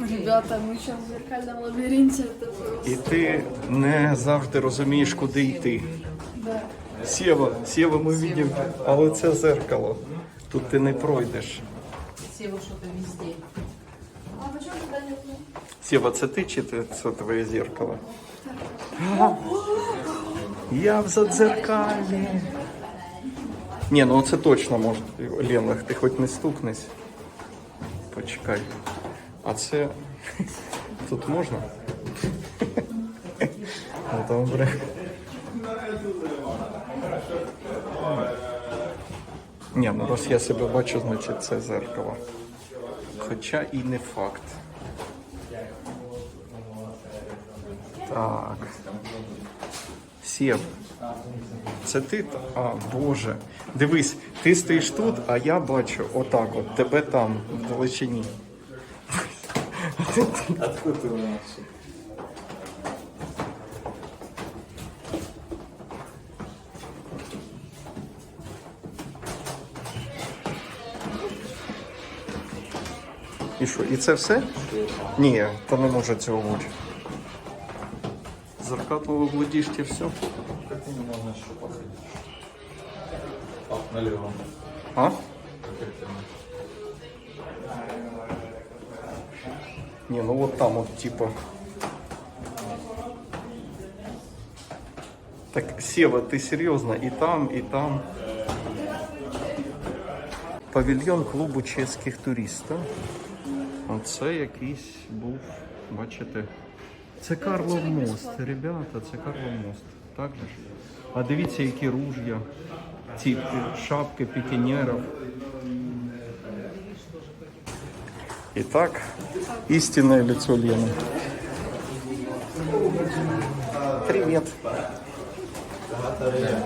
Ребята, мы сейчас в зеркальном лабиринте. Это просто... І ти не завжди розумієш, куди йти. Да. Сєва, Сєва, ми бачимо, але це зеркало. Тут ти не пройдеш. Сева что-то везде. А почему туда нет? Сєва, це ти чи ти- це твоє зеркало? Я в задзеркалі. Ні, ну це точно може. Лена, ти хоч не стукнись. Почекай. А це. Тут можна? Ну, добре. Ні, ну раз я себе бачу, значить це зеркало. Хоча і не факт. Так. Сєв. Це ти? А, Боже. Дивись, ти стоїш тут, а я бачу отак от, тебе там, в далечині. Откуда ты у нас? І що, і це все? Ні, то не може цього бути. Зеркало владіш і все. Как не можно еще походить? А, налево. А? Как Ні, ну от там от типа. Так, Сева, ти серйозно? І там, і там. Павільйон клубу чеських туристів. Оце якийсь був, бачите. Це Карлов мост, ребята, це Карлов мост. Так же ж? А дивіться, які ружья, ці шапки пікінерів. Итак, истинное лицо Лены. Привет.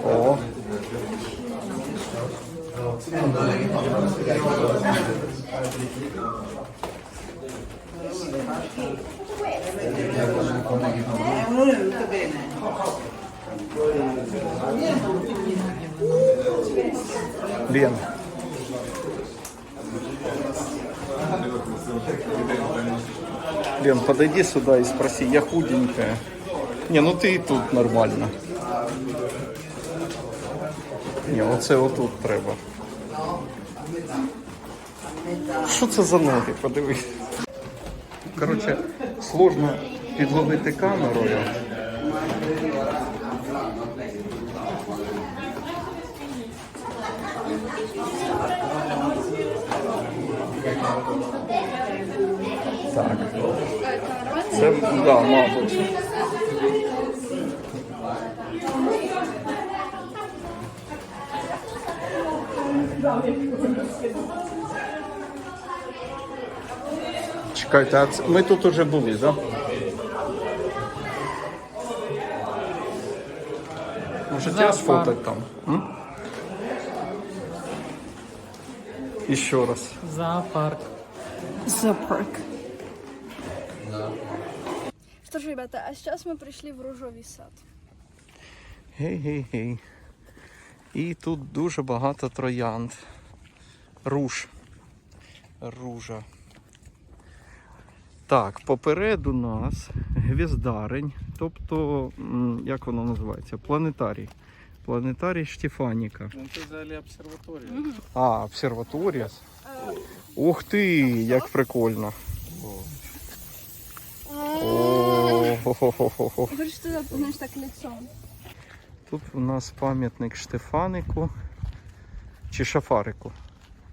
О. Лен. Лен, подойди сюда и спроси, я худенькая. Не, ну ты и тут нормально. Ні, оце отут треба. Що це за ноги? Подивись. Коротше, сложно підловити камерою. Так. Це, да, мабуть. Чекайте, а це- ми тут уже були, так? Да? Може, тебе сфотать там? М? Еще раз. Зоопарк. Зоопарк. Что ж, ребята, а сейчас мы пришли в Ружовий сад. Гей-гей-гей. І тут дуже багато троянд. Руж. Ружа. Так, попереду нас гвіздарень, тобто, як воно називається? Планетарій. Планетарій Штефаніка. Ну, ты взяли обсерваторию. А, обсерваторія. Ух ти, як прикольно. О, хо-хо-хо-хо. Говоришь, что ты, знаешь, так лицом. Тут у нас пам'ятник Штефанику чи Шафарику.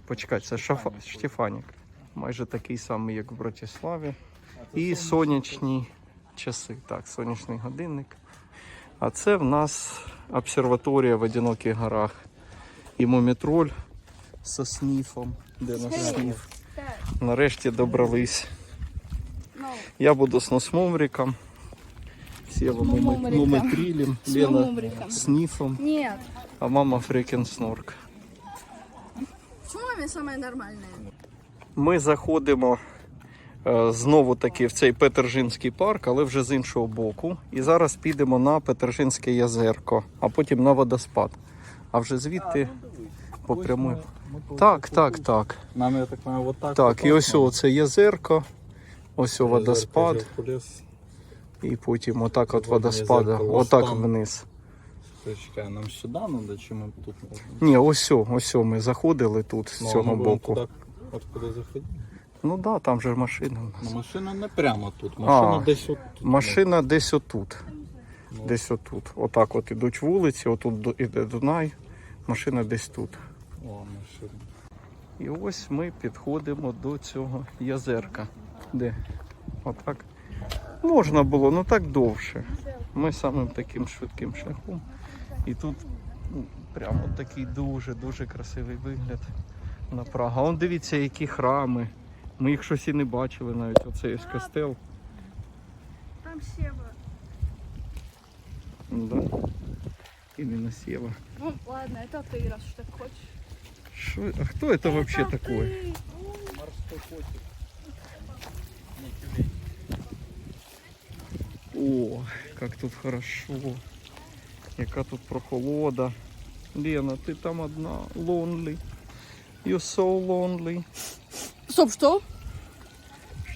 Почекай, це Шафа... Штефанік. Майже такий самий, як в Братиславі. І сонячні часи. Так, сонячний годинник. А це в нас обсерваторія в Одиноких горах. І мумітроль зі сніфом. Де наш сніф? Нарешті добрались. ну, Я буду з Носмомриком. Сєва Мумумриком. мумитрілем, с Лена мумриком. сніфом. Нет. А мама фрикін снорк. Маме самое нормальное? Ми заходимо е, знову таки в цей Петержинський парк, але вже з іншого боку. І зараз підемо на Петержинське язерко, а потім на водоспад. А вже звідти по прямой. Так, так, так. Нам, я так понимаю, вот так. І ось оце язерко. Ось у водоспад, Геркулес. І потім отак от водоспада, отак вниз. Чекай, нам сюди треба, чи ми тут можемо? Ні, ось ось ми заходили тут з Ну, цього ми будемо боку. туди, Откуди заходити? Ну так, да, там же машина у нас. Ну, машина не прямо тут, машина А, десь от тут. Машина десь отут. Ну. Десь отут. Отак от ідуть вулиці, отут іде Дунай, машина десь тут. О, машина. І ось ми підходимо до цього язерка. Де? Отак. Можна було, ну так довше. Ми самим таким швидким шляхом. І тут ну, прямо такий дуже-дуже красивий вигляд на Прагу. А он дивіться, які храми. Ми їх щось і не бачили навіть. Оце є костел. Там Сева. Да. Іменно Сєва. Ну, ладно, это ты, раз так хочешь. Що? А хто це вообще такой? Морской котик. О, как тут хорошо. Яка тут прохолода. Лена, ти там одна. Lonely. You're so lonely. Стоп, что?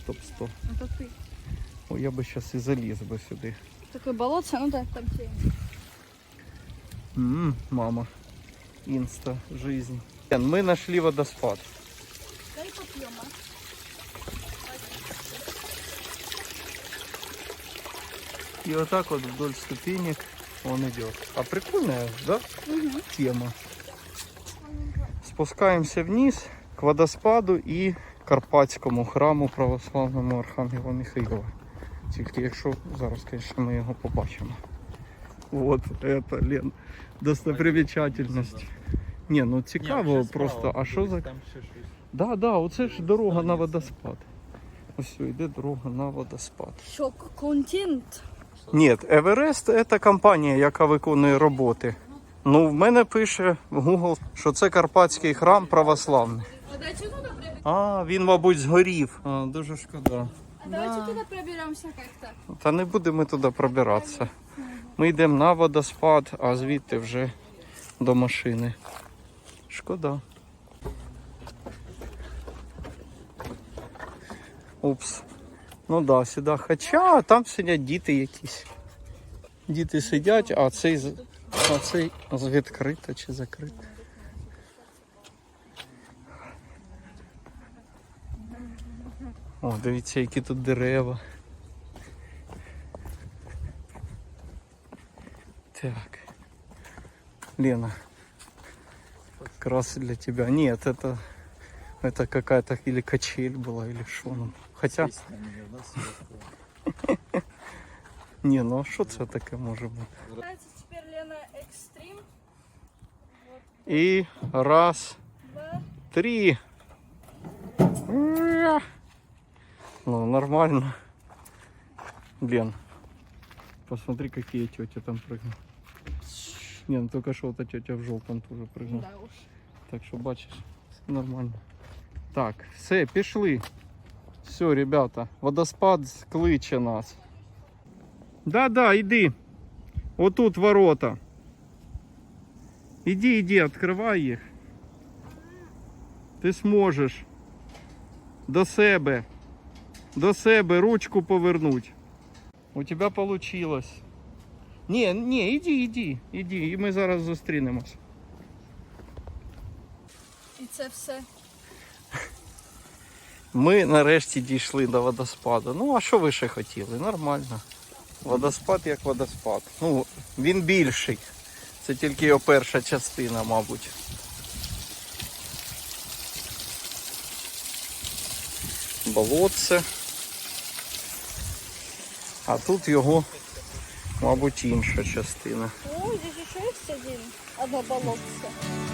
Стоп, стоп. Это ты. О, я би зараз і заліз би сюди. Такое болотце, ну да, там тень. М, мама. Інста, жизнь. Лен, Ми знайшли водоспад. Дай попьем, И вот так вот вдоль ступенек он идет. А прикольная, да, тема. Спускаемся вниз к водоспаду і Карпатському храму православному Архангела Михаїла. Тільки якщо зараз, звісно, ми його побачимо. Вот это, Лен, достопримечательність. Ні, ну цікаво просто, а що за... Там ще щось. Да, да, оце ж дорога на водоспад. Ось йде дорога на водоспад. Шок, контент. Ні, Еверест це компанія, яка виконує роботи. Ну, в мене пише Google, що це карпатський храм православний. А він, мабуть, згорів. А, дуже шкода. А давайте туда проберемся как-то. Та не будемо туди пробиратися. Ми йдемо на водоспад, а звідти вже до машини. Шкода. Упс. Ну да, сюди. Хоча там сидять діти якісь. Діти сидять, а цей, з- а цей з відкрита чи закрита. О, дивіться, які тут дерева. Так. Лена. Как раз для тебя. Нет, это это какая-то или качель была, или что. Ну, хотя, Пісня мені, да, сверху. не, ну а що це таке може бути? Нравится теперь Лена Экстрим. І раз, Два. три. Ура! Ну, нормально. Лен, посмотри, какие тети там прыгают. Не, ну только что эта тетя в желтом тоже прыгнула. Да уж. Так що бачиш, все нормально. Так, все, пішли. Все, ребята, водоспад кличе нас. Да-да, йди. Отут ворота. Іди, іди, відкривай їх. Ти зможеш. До себе. До себе ручку повернуть. У тебе вийшло. Ні, ні, іди, іди, іди, і ми зараз зустрінемось. І це все. Ми нарешті дійшли до водоспаду. Ну, а що ви ще хотіли? Нормально. Водоспад як водоспад. Ну, він більший. Це тільки його перша частина, мабуть. Болотце. А тут його, мабуть, інша частина. О, здесь еще есть один. Одно болотце.